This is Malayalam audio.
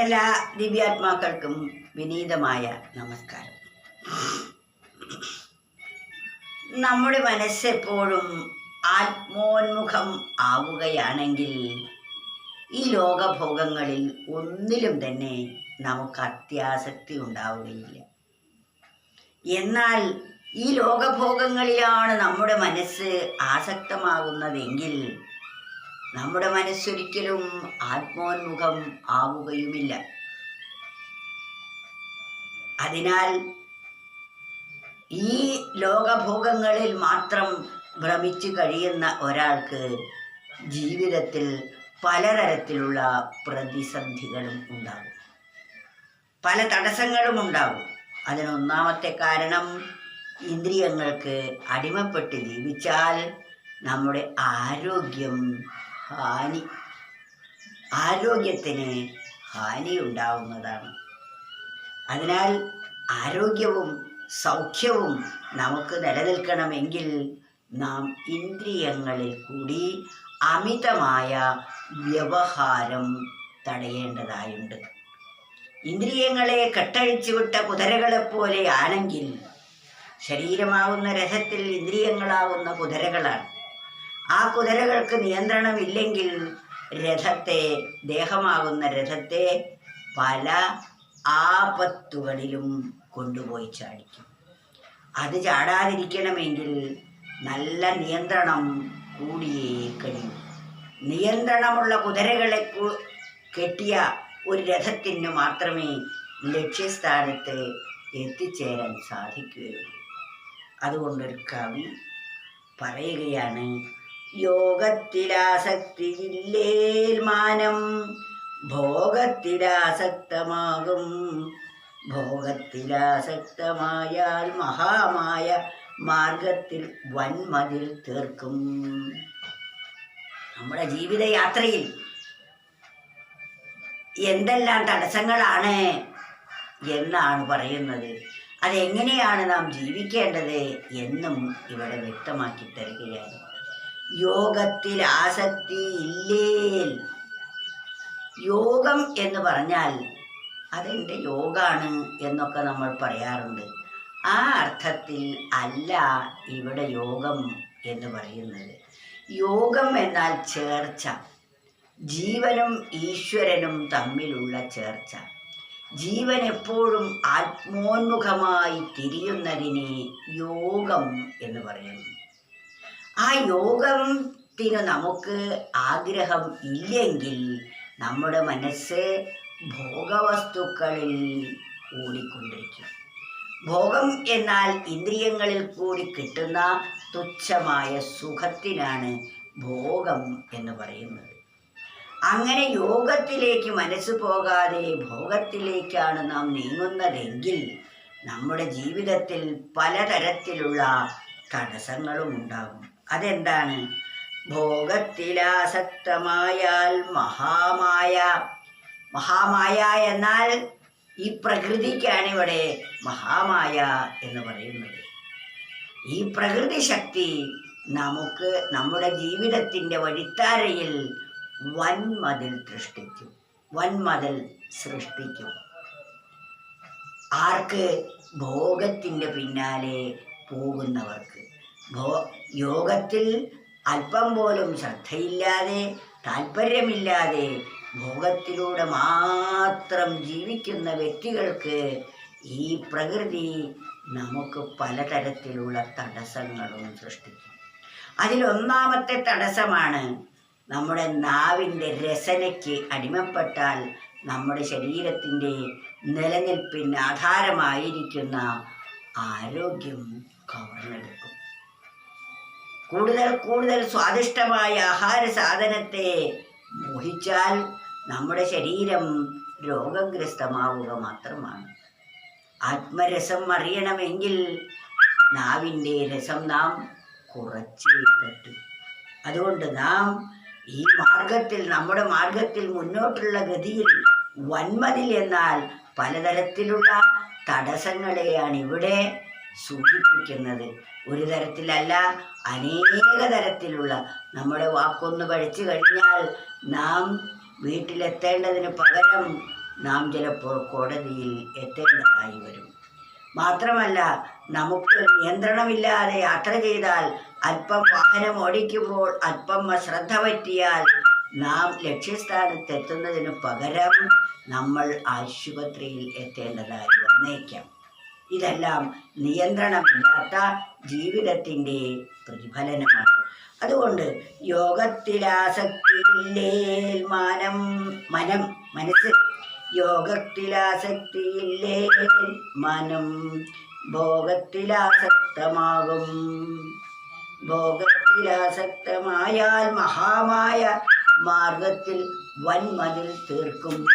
എല്ലാ ദിവ്യാത്മാക്കൾക്കും വിനീതമായ നമസ്കാരം. നമ്മുടെ മനസ്സെപ്പോഴും ആത്മോന്മുഖം ആവുകയാണെങ്കിൽ ഈ ലോകഭോഗങ്ങളിൽ ഒന്നിലും തന്നെ നമുക്ക് അത്യാസക്തി ഉണ്ടാവുകയില്ല. എന്നാൽ ഈ ലോകഭോഗങ്ങളിലാണ് നമ്മുടെ മനസ്സ് ആസക്തമാകുന്നതെങ്കിൽ നമ്മുടെ മനസ്സൊരിക്കലും ആത്മോന്മുഖം ആവുകയുമില്ല. അതിനാൽ ഈ ലോകഭോഗങ്ങളിൽ മാത്രം ഭ്രമിച്ചു കഴിയുന്ന ഒരാൾക്ക് ജീവിതത്തിൽ പലതരത്തിലുള്ള പ്രതിസന്ധികളും ഉണ്ടാകും. പല തടസ്സങ്ങളും ഉണ്ടാകും. അതിനൊന്നാമത്തെ കാരണം ഇന്ദ്രിയങ്ങൾക്ക് അടിമപ്പെട്ട് ജീവിച്ചാൽ നമ്മുടെ ആരോഗ്യം ഹാനി. ആരോഗ്യത്തിന് ഹാനി ഉണ്ടാവുന്നതാണ് അതിനാൽ ആരോഗ്യവും സൗഖ്യവും നമുക്ക് നിലനിൽക്കണമെങ്കിൽ നാം ഇന്ദ്രിയങ്ങളിൽ കൂടി അമിതമായ വ്യവഹാരം തടയേണ്ടതായുണ്ട്. ഇന്ദ്രിയങ്ങളെ കെട്ടഴിച്ചു വിട്ട കുതിരകളെപ്പോലെ ആണെങ്കിൽ ശരീരമാകുന്ന രഥത്തിൽ ഇന്ദ്രിയങ്ങളാവുന്ന കുതിരകളാണ്. ആ കുതിരകൾക്ക് നിയന്ത്രണമില്ലെങ്കിൽ രഥത്തെ ദേഹമാകുന്ന രഥത്തെ പല ആപത്തുകളിലും കൊണ്ടുപോയി ചാടിക്കും. അത് ചാടാതിരിക്കണമെങ്കിൽ നല്ല നിയന്ത്രണം കൂടിയേ കഴിയും. നിയന്ത്രണമുള്ള കുതിരകളെ കെട്ടിയ ഒരു രഥത്തിന് മാത്രമേ ലക്ഷ്യസ്ഥാനത്ത് എത്തിച്ചേരാൻ സാധിക്കുകയുള്ളൂ. അതുകൊണ്ടൊരു കവി പറയുകയാണ് യോഗത്തിലാസക്തിയില്ലേൽ മാനം ഭോഗത്തിലാസക്തമാകും. ഭോഗത്തിലാസക്തമായാൽ മഹാമായ മാർഗത്തിൽ വൻമതിൽ തീർക്കും. നമ്മുടെ ജീവിതയാത്രയിൽ എന്തെല്ലാം തടസ്സങ്ങളാണ് എന്നാണ് പറയുന്നത്. അതെങ്ങനെയാണ് നാം ജീവിക്കേണ്ടത് എന്നും ഇവിടെ വ്യക്തമാക്കി തരികയാണ്. യോഗത്തിൽ ആസക്തി ഇല്ലേൽ യോഗം എന്ന് പറഞ്ഞാൽ അതെന്റെ യോഗാണ് എന്നൊക്കെ നമ്മൾ പറയാറുണ്ട്. ആ അർത്ഥത്തിൽ അല്ല ഇവിടെ യോഗം എന്ന് പറയുന്നത്. യോഗം എന്നാൽ ചേർച്ച. ജീവനും ഈശ്വരനും തമ്മിലുള്ള ചേർച്ച. ജീവൻ എപ്പോഴും ആത്മോന്മുഖമായി തിരിയുന്നതിനെ യോഗം എന്ന് പറയുന്നു. ആ യോഗത്തിന് നമുക്ക് ആഗ്രഹം ഇല്ലെങ്കിൽ നമ്മുടെ മനസ്സ് ഭോഗവസ്തുക്കളിൽ ഓടിക്കൊണ്ടിരിക്കും. ഭോഗം എന്നാൽ ഇന്ദ്രിയങ്ങളിൽ കൂടി കിട്ടുന്ന തുച്ഛമായ സുഖത്തിനാണ് ഭോഗം എന്ന് പറയുന്നത്. അങ്ങനെ യോഗത്തിലേക്ക് മനസ്സ് പോകാതെ ഭോഗത്തിലേക്കാണ് നാം നീങ്ങുന്നതെങ്കിൽ നമ്മുടെ ജീവിതത്തിൽ പലതരത്തിലുള്ള തടസ്സങ്ങളും ഉണ്ടാകും. അതെന്താണ്? ഭോഗത്തിലാസക്തമായാൽ മഹാമായ. മഹാമായ എന്നാൽ ഈ പ്രകൃതിക്കാണ് ഇവിടെ മഹാമായ എന്ന് പറയുന്നത്. ഈ പ്രകൃതി ശക്തി നമുക്ക് നമ്മുടെ ജീവിതത്തിന്റെ വഴിത്താരയിൽ വൻമതിൽ സൃഷ്ടിക്കും. വൻമതിൽ സൃഷ്ടിക്കും. ആർക്ക്? ഭോഗത്തിന്റെ പിന്നാലെ പോകുന്നവർക്ക്. യോഗത്തിൽ അല്പം പോലും ശ്രദ്ധയില്ലാതെ താല്പര്യമില്ലാതെ ഭോഗത്തിലൂടെ മാത്രം ജീവിക്കുന്ന വ്യക്തികൾക്ക് ഈ പ്രകൃതി നമുക്ക് പലതരത്തിലുള്ള തടസ്സങ്ങളും സൃഷ്ടിക്കും. അതിലൊന്നാമത്തെ തടസ്സമാണ് നമ്മുടെ നാവിന്റെ രസനയ്ക്ക് അടിമപ്പെട്ടാൽ നമ്മുടെ ശരീരത്തിന്റെ നിലനിൽപ്പിന് ആധാരമായിരിക്കുന്ന ആരോഗ്യം കവർന്നെടുക്കും. കൂടുതൽ കൂടുതൽ സ്വാദിഷ്ടമായ ആഹാര സാധനത്തെ മോഹിച്ചാൽ നമ്മുടെ ശരീരം രോഗഗ്രസ്തമാവുക മാത്രമാണ്. ആത്മരസം അറിയണമെങ്കിൽ നാവിന്റെ രസം നാം കുറച്ചേ പറ്റൂ. അതുകൊണ്ട് നാം ഈ മാർഗത്തിൽ നമ്മുടെ മാർഗത്തിൽ മുന്നോട്ടുള്ള ഗതിയിൽ വന്മതിൽ എന്നാൽ പലതരത്തിലുള്ള തടസ്സങ്ങളെയാണ് ഇവിടെ സൂചിപ്പിക്കുന്നത് ഒരു തരത്തിലല്ല അനേക തരത്തിലുള്ള നമ്മുടെ വാക്കൊന്ന് പഠിച്ചു കഴിഞ്ഞാൽ നാം വീട്ടിലെത്തേണ്ടതിന് പകരം നാം ചിലപ്പോൾ കോടതിയിൽ എത്തേണ്ടതായി വരും. മാത്രമല്ല നമുക്ക് നിയന്ത്രണമില്ലാതെ യാത്ര ചെയ്താൽ അല്പം വാഹനം ഓടിക്കുമ്പോൾ അല്പം ശ്രദ്ധ പറ്റിയാൽ നാം ലക്ഷ്യസ്ഥാനത്തെത്തുന്നതിന് പകരം നമ്മൾ ആശുപത്രിയിൽ എത്തേണ്ടതായി വന്നേക്കാം. ഇതെല്ലാം നിയന്ത്രണമില്ലാത്ത ജീവിതത്തിന്റെ പ്രതിഫലനമാണ്. അതുകൊണ്ട് യോഗത്തിലാസക്തിയില്ലേ മാനം മനം മനസ്സ്. യോഗത്തിലാസക്തിയില്ലേ മനം ഭോഗത്തിലാസക്തമാകും. ഭോഗത്തിലാസക്തമായാൽ മഹാമായ മാർഗത്തിൽ വൻമതിൽ തീർക്കും.